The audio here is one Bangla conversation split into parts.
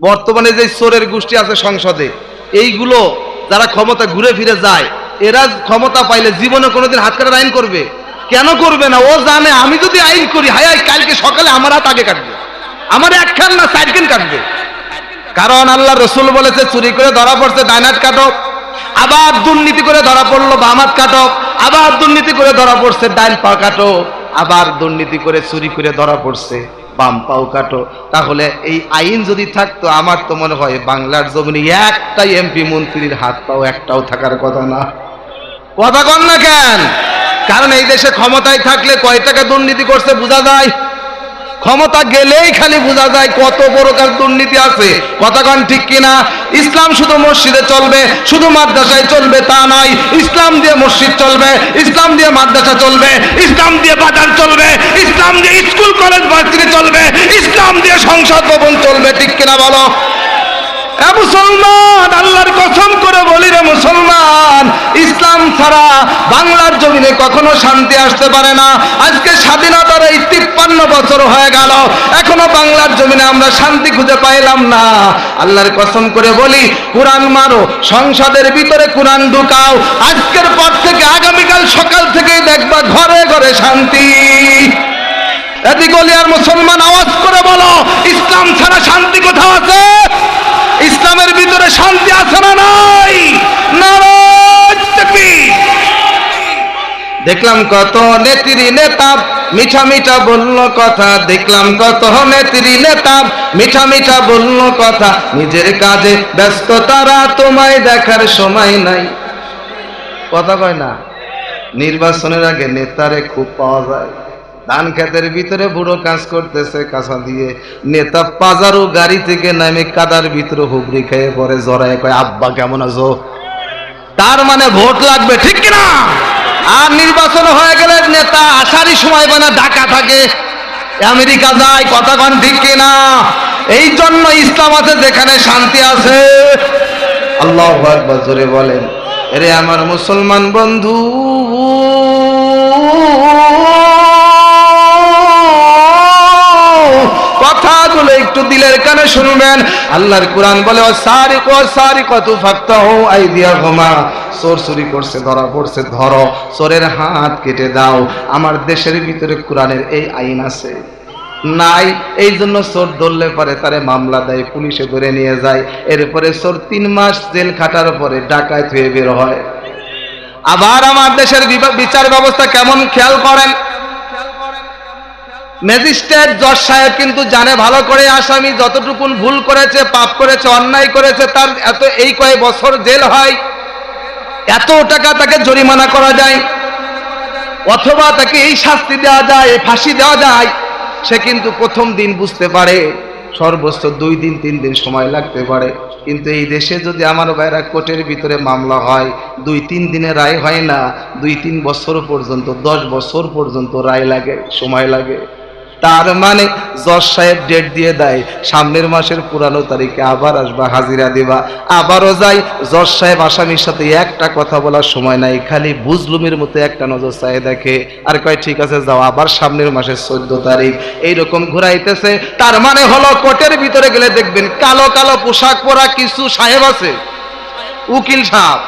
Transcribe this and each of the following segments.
বর্তমানে যে চোরের গোষ্ঠী আছে সংসদে, এইগুলো যারা ক্ষমতা ঘুরে ফিরে যায়, এরা ক্ষমতা পাইলে জীবনে কোনোদিন হাত কাটার আইন করবে? কেন করবে না? ও জানে, আমি যদি আইন করি, হায় কালকে সকালে আমার হাত আগে কাটবে। আমার একখান না সাইডখান কাটবে। কারণ আল্লাহ রসুল বলেছে, চুরি করে ধরা পড়ছে ডাইনাট কাটক। আবার দুর্নীতি করে ধরা পড়ল বামাত কাটক। আবার দুর্নীতি করে ধরা পড়ছে, ডাইন পা কাটো আবার দুর্নীতি করে চুরি করে ধরা পড়ছে। বাম পাও কাটো। তাহলে এই আইন যদি থাকতো, আমার তো মনে হয় বাংলার জমিনে একটাই এমপি মন্ত্রীর হাত পাও একটাও থাকার কথা না। কথা কন না কেন? কারণ এই দেশে ক্ষমতায় থাকলে কয় টাকা দুর্নীতি করছে, বোঝা যায়? ক্ষমতা গেলেই খালি বোঝা যায় কত প্রকার দুর্নীতি আছে। কথাগণ ঠিক কিনা? ইসলাম শুধু মসজিদে চলবে, শুধু মাদ্রাসায় চলবে তা নয়, ইসলাম দিয়ে মসজিদ চলবে, ইসলাম দিয়ে মাদ্রাসা চলবে, ইসলাম দিয়ে বাজার চলবে, ইসলাম দিয়ে স্কুল, কলেজ, ভার্সিটি চলবে, ইসলাম দিয়ে সংসদ ভবন চলবে, ঠিক কিনা বলো? মুসলমান, আল্লাহর কসম করে বলি রে মুসলমান, ইসলাম ছাড়া বাংলার জমিনে কখনো শান্তি আসতে পারে না। আজকে স্বাধীনতার এই তিপ্পান্ন বছর হয়ে গেল বাংলার জমিনে আমরা শান্তি খুঁজে পাইলাম না। আল্লাহর কসম করে বলি, কোরআন মারো, সংসদের ভিতরে কোরআন ঢুকাও, আজকের পর থেকে আগামীকাল সকাল থেকেই দেখবা ঘরে ঘরে শান্তি। এদিক আর মুসলমান আওয়াজ করে বলো, ইসলাম ছাড়া শান্তি কোথাও আছে? ইসলামের ভিতরে শান্তি আছে না নাই? দেখলাম কত নেত্রী, নেতা মিঠা মিঠা বলল কথা, দেখলাম কত নেত্রী নেতা। মিঠা মিঠা বলল কথা, নিজের কাজে ব্যস্ত তারা তোমায় দেখার সময় নাই। কথা কয় না, নির্বাচনের আগে নেতারে খুব পাওয়া যায়। ধান খেতের ভিতরে বুড়ো কাজ করতেছে, কাঁচা দিয়ে। নেতা পাজারো গাড়ি থেকে নামে কাদার ভিতরে হুবড়ি খেয়ে পরে জড়ায় কয়, আব্বা, কেমন আছো? তার মানে ভোট লাগবে, ঠিক কিনা? আর নির্বাচন হয়ে গেলে নেতা আসারই সময় মানে ঢাকা থাকে। আমেরিকা যায়, কথা কন ঠিক কিনা? এই জন্য ইসলাম আছে, যেখানে শান্তি আছে। আল্লাহ জোরে বলেন। এরে আমার মুসলমান বন্ধু একটু শুনবেন। আল্লাহর কোরআন বলে ও সারি কো সারি কত হো আইদিয়া ঘুমা চোর চুরি করছে, ধরা পড়ছে, ধরো, চোরের হাত কেটে দাও। আমার দেশের ভিতরে কোরআনের এই আইন আছে। নাই এই জন্য চোর ধরলে পরে তারে মামলা দেয়, পুলিশে ধরে নিয়ে যায়। এরপরে চোর তিন মাস জেল খাটার পরে ডাকায় হয়ে বের হয়। আবার আমার দেশের বিচার ব্যবস্থা কেমন খেয়াল করেন? ম্যাজিস্ট্রেট জজ সাহেব কিন্তু জানে ভালো করে আসামি যতটুকুন ভুল করেছে, পাপ করেছে, অন্যায় করেছে, তার এত এই কয়েক বছর জেল হয়। এত টাকা তাকে জরিমানা করা যায়? অথবা তাকে এই শাস্তি দেওয়া যায় ফাঁসি দেওয়া যায়? সে কিন্তু প্রথম দিন বুঝতে পারে সর্বোচ্চ দুই দিন, তিন দিন সময় লাগতে পারে। কিন্তু এই দেশে যদি আমার বাইরা কোর্টের ভিতরে মামলা হয়, দুই, তিন দিনে রায় হয় না, দুই, তিন বছর পর্যন্ত, দশ বছর পর্যন্ত রায় লাগে, সময় লাগে। তার মানে জজ সাহেব ডেট দিয়ে দেয়, সামনের মাসের পুরানো তারিখে আবার আসবা, হাজিরা দিবা। আবারও যাই, জজ সাহেব আসামির সাথে একটা কথা বলার সময় নাই, খালি বুজলুমের মতো একটা নজর চাই দেখে। আর কয়, ঠিক আছে, যাও, আবার সামনের মাসের চোদ্দ তারিখ। এইরকম ঘুরাইতেছে। তার মানে হলো কোর্টের ভিতরে গেলে দেখবেন কালো কালো পোশাক পরা কিছু সাহেব আছে। উকিল সাহেব।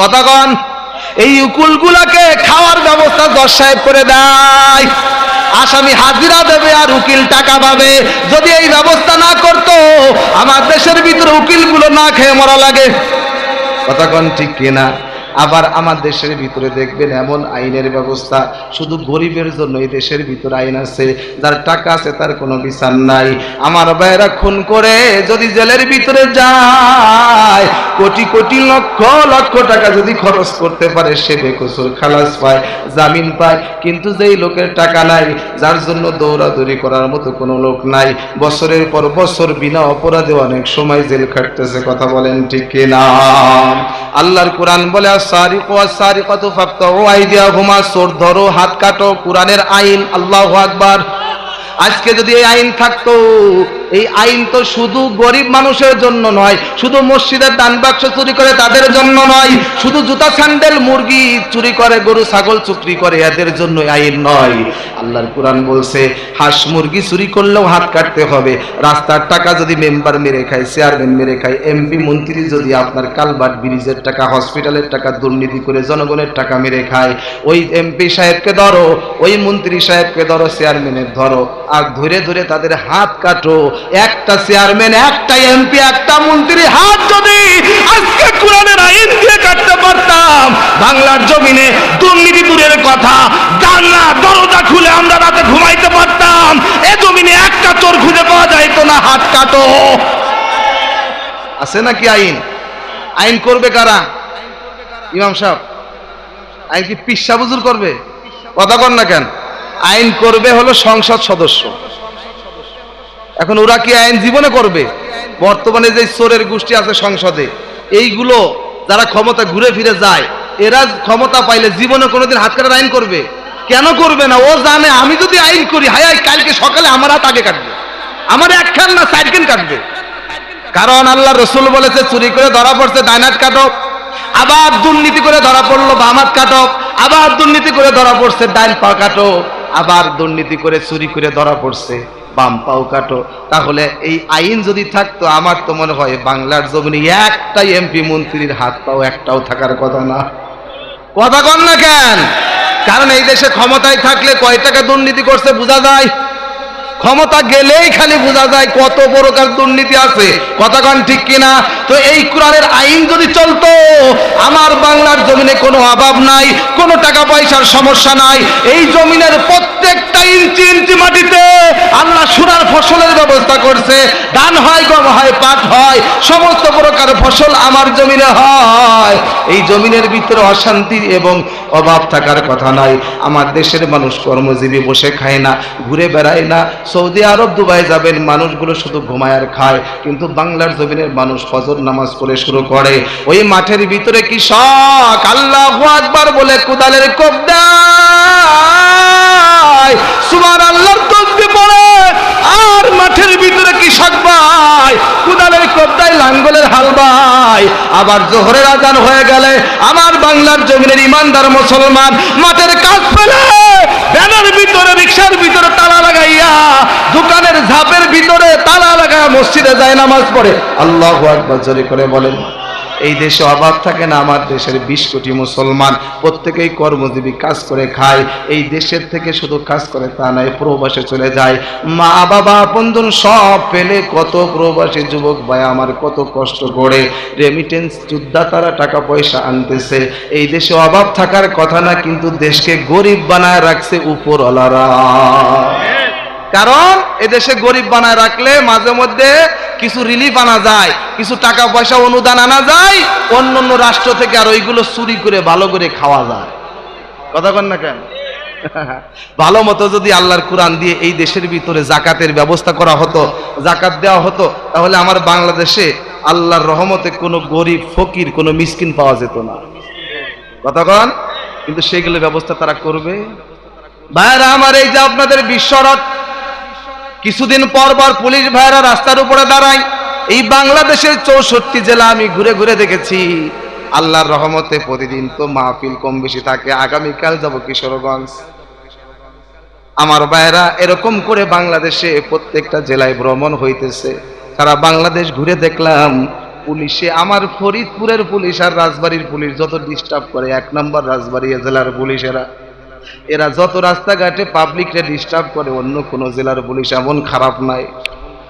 কথা কন। এই উকুলগুলাকে খাওয়ার ব্যবস্থা জজ সাহেব করে দেয়। আসামি হাজিরা দেবে আর উকিল টাকা পাবে। যদি এই ব্যবস্থা না করতো, আমার দেশের ভিতরে উকিলগুলো না খেয়ে মরা লাগে। কথা কন ঠিক কিনা? আবার আমার দেশের ভিতরে দেখবেন এমন আইনের ব্যবস্থা, শুধু গরিবের জন্য এই দেশের ভিতরে আইন আছে, যার টাকা আছে তার কোনো বিচার নাই। আমার ভাইয়েরা খুন করে যদি জেলের ভিতরে যায়, কোটি কোটি লক্ষ লক্ষ টাকা যদি খরচ করতে পারে, সে বেকসুর খালাস পায়, জামিন পায়। কিন্তু যেই লোকের টাকা নাই, যার জন্য দৌড়াদৌড়ি করার মতো কোনো লোক নাই। বছরের পর বছর বিনা অপরাধে অনেক সময় জেল খাটতেছে, কথা বলেন ঠিক কিনা? আল্লাহর কোরআন বলে সারি ধরো, হাত কাটো, কোরআনের আইন, আল্লাহ আকবার। আজকে যদি এই আইন থাকতো এই আইন তো শুধু গরিব মানুষের জন্য নয়, শুধু মসজিদের দান বাক্স চুরি করে তাদের জন্য নয়, শুধু জুতা স্যান্ডেল মুরগি চুরি করে, গরু, ছাগল চুরি করে, এদের জন্য আইন নয়। আল্লাহর কোরআন বলছে, হাঁস মুরগি চুরি করলেও হাত কাটতে হবে। রাস্তার টাকা যদি মেম্বার মেরে খায়, চেয়ারম্যান মেরে খায়, এমপি, মন্ত্রী যদি আপনার কালবাট ব্রিজের টাকা, হসপিটালের টাকা, দুর্নীতি করে জনগণের টাকা মেরে খায়, ওই এমপি সাহেবকে ধরো, ওই মন্ত্রী সাহেবকে ধরো চেয়ারম্যানের ধরো, আর ধরে ধরে তাদের হাত কাটো। একটা চেয়ারম্যান, একটা এমপি, একটা মন্ত্রী, হাত যদি আজকে কোরআনের আইন দিয়ে কাটতে পারতাম, বাংলার জমিনে দুর্নীতি দূরের কথা, জানলা, দরজা খুলে আমরা রাতে ঘুমাইতে পারতাম, এ জমিনে একটা চোর খুঁজে পাওয়া যাইতো না, হাত কাটো। আছে নাকি আইন? আইন করবে কারা? ইমাম সাহেব, আইন কি পিসা বুজুর করবে? কথা কর না কেন? আইন করবে হলো সংসদ সদস্য। এখন ওরা কি আইন জীবনে করবে? বর্তমানে যে চোরের গোষ্ঠী আছে সংসদে, এইগুলো যারা ক্ষমতা ঘুরে ফিরে যায়, এরা ক্ষমতা পাইলে জীবনে কোনোদিন হাত কাটার আইন করবে? কেন করবে না? ও জানে, আমি যদি আইন করি, হায় কালকে সকালে আমার হাত আগে কাটবে। আমার একখান না সাইডখান কাটবে। কারণ আল্লাহ রসুল বলেছে, চুরি করে ধরা পড়ছে ডাইনাট কাটো। আবার দুর্নীতি করে ধরা পড়ল বামাত কাটো। আবার দুর্নীতি করে ধরা পড়ছে ডাইন পা কাটো। আবার দুর্নীতি করে, চুরি করে ধরা পড়ছে। বাম পাও কাটো। তাহলে এই আইন যদি থাকতো, আমার তো মনে হয় বাংলার জমিনে একটা এমপি মন্ত্রীর হাত পাও একটাও থাকার কথা না। কথা কন না কেন? কারণ এই দেশে ক্ষমতায় থাকলে কয় টাকা দুর্নীতি করছে বোঝা যায়? ক্ষমতা গেলেই খালি বোঝা যায় কত প্রকার দুর্নীতি আছে। কথাক্ষণ ঠিক কিনা? তো এই কোরআনের আইন যদি চলতো, আমার বাংলার জমিনে কোনো অভাব নাই, কোনো টাকা পয়সার সমস্যা নাই। এই জমিনের প্রত্যেকটা ইঞ্চি ইঞ্চি মাটিতে ফসলের ব্যবস্থা করছে। ধান হয়, গম হয়, পাট হয়, সমস্ত প্রকার ফসল আমার জমিনে হয়। এই জমিনের ভিতরে অশান্তি এবং অভাব থাকার কথা নাই আমার দেশের মানুষ কর্মজীবী বসে খায় না, ঘুরে বেড়ায় না। সৌদি আরব, দুবাই যাবেন, মানুষগুলো শুধু ঘুমায় আর খায়। কিন্তু বাংলার জমিনের মানুষ ফজর নামাজ পড়ে শুরু করে। ওই মাঠের ভিতরে কৃষক আল্লাহ আকবার বলে কুদালের কোপ দেয়। সুবার আল্লাহর তসবি পড়ে। আর মাঠের ভিতরে কৃষক ভাই কুদালের কোপটায় লাঙ্গলের হাল ভাই আবার জোহরের আজান হয়ে গেলে আমার বাংলার জমিনের ইমানদার মুসলমান মাঠের কাজ পেলে ব্যানার ভিতরে, রিক্সার ভিতরে তালা লাগাইয়া, দোকানের ঝাপের ভিতরে তালা লাগাইয়া মসজিদে যায় নামাজ পড়ে। আল্লাহ আকবর করে বলেন। এই দেশে অভাব থাকে না আমার দেশের বিশ কোটি মুসলমান প্রত্যেকেই কর্মজীবী কাজ করে খায়। এই দেশের থেকে শুধু কাজ করে তা নয় প্রবাসে চলে যায়। মা বাবা বন্ধন সব পেলে কত প্রবাসী যুবক ভাই আমার কত কষ্ট করে। রেমিটেন্স যোদ্ধা তারা টাকা পয়সা আনতেছে। এই দেশে অভাব থাকার কথা না কিন্তু দেশকে গরিব বানায় রাখছে উপরওয়ালারা। কারণ এদেশে গরিব বানায় রাখলে মাঝে মধ্যে কিছু রিলিফ আনা যায়, কিছু টাকা পয়সা অনুদান আনা যায়, অন্য অন্য রাষ্ট্র থেকে আর ওইগুলো চুরি করে ভালো করে খাওয়া যায়। কথা কন না কেন? ভালো মতো যদি আল্লাহর কোরআন দিয়ে এই দেশের ভিতরে জাকাতের ব্যবস্থা করা হতো জাকাত দেওয়া হতো, তাহলে আমার বাংলাদেশে আল্লাহর রহমতে কোনো গরিব, ফকির, কোনো মিসকিন পাওয়া যেত না। কথা কন? কিন্তু সেগুলো ব্যবস্থা তারা করবে। ভাইরা আমার এই যে আপনাদের বিশ্বরথ কিছুদিন পর পুলিশ ভাইরা রাস্তার উপরে দাঁড়ায়। এই বাংলাদেশের চৌষট্টি জেলা আমি ঘুরে ঘুরে দেখেছি। আল্লাহর রহমতে প্রতিদিন তো মাহফিল কম বেশি থাকে। আগামীকাল যাব কিশোরগঞ্জ। আমার ভাইরা এরকম করে বাংলাদেশে প্রত্যেকটা জেলায় ভ্রমণ হইতেছে। সারা বাংলাদেশ ঘুরে দেখলাম, পুলিশে আমার ফরিদপুরের পুলিশ আর রাজবাড়ির পুলিশ যত ডিস্টার্ব করে, এক নম্বর রাজবাড়ি জেলার পুলিশেরা। এরা যত রাস্তাঘাটে পাবলিকরে ডিস্টার্ব করে, অন্য কোনো জেলার পুলিশ এমন খারাপ নাই।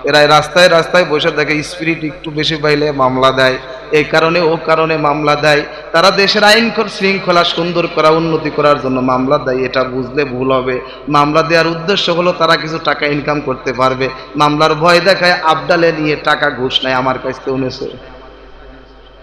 এরা রাস্তায় রাস্তায় বসে থাকে স্পিরিট একটু বেশি পাইলে মামলা দেয়। এই কারণে, ও কারণে মামলা দেয়। তারা দেশের আইন শৃঙ্খলা সুন্দর করা, উন্নতি করার জন্য মামলা দেয়, এটা বুঝলে ভুল হবে। মামলা দেওয়ার উদ্দেশ্য হলো, তারা কিছু টাকা ইনকাম করতে পারবে। মামলার ভয় দেখায়, আবডালে নিয়ে টাকা ঘুষ নেয়, আমার কাছ থেকে উনেছে